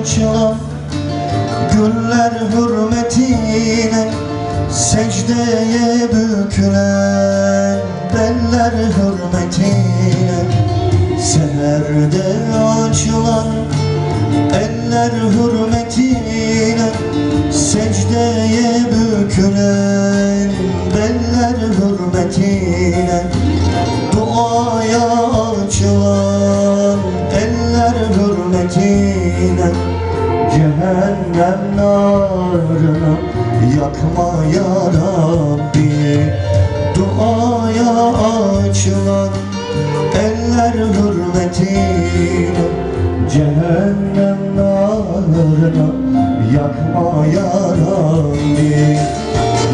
açılan Güller hürmetine Secdeye bükülen Beller hürmetine Seherde açılan Eller hürmetine Secdeye bükülen hürmetine Cehennem narına yakma ya Rabbi. Duaya açılan eller hürmetine Cehennem narına yakma ya Rabbi.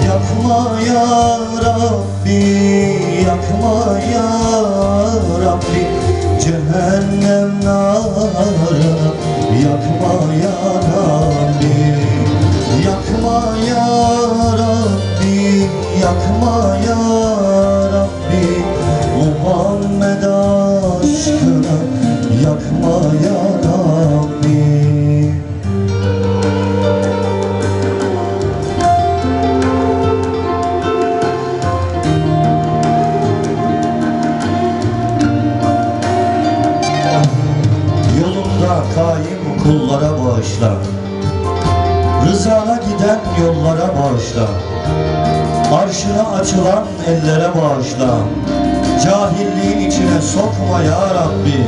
Yakma ya Rabbi Yakma ya Rabbi. Cehennem narına Yakma ya Rabbi Yakma ya Rabbi Yakma ya Rabbi Muhammed aşkına Yakma ya Rabbi Yolunda kaim kullara bağışla. Rızana giden yollara bağışla. Arşına açılan ellere bağışla. Cahilliğin içine sokma ya Rabbi.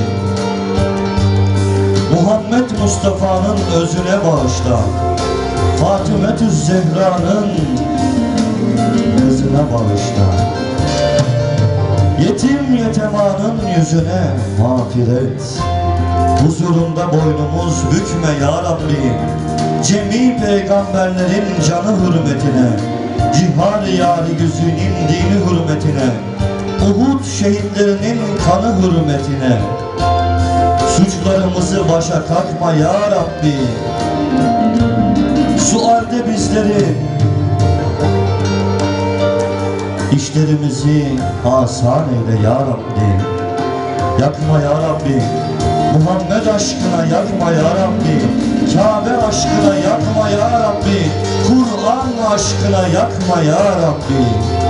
Muhammed Mustafa'nın özüne bağışla. Fatımetü Zehra'nın kızına bağışla. Yetim yetemanın yüzüne mağfiret Huzurunda boynumuz bükme ya Rabbi. Cemi peygamberlerin canı hürmetine Cihar yari güzünün dini hürmetine Uhud şehitlerinin kanı hürmetine. Suçlarımızı başa kalkma ya Rabbi. Sualde bizleri İşlerimizi asan eyle ya Rabbi. Yakma ya Rabbi Muhammed aşkına yakma ya Rabbi. Kabe aşkına yakma ya Rabbi. Kur'an aşkına yakma ya Rabbi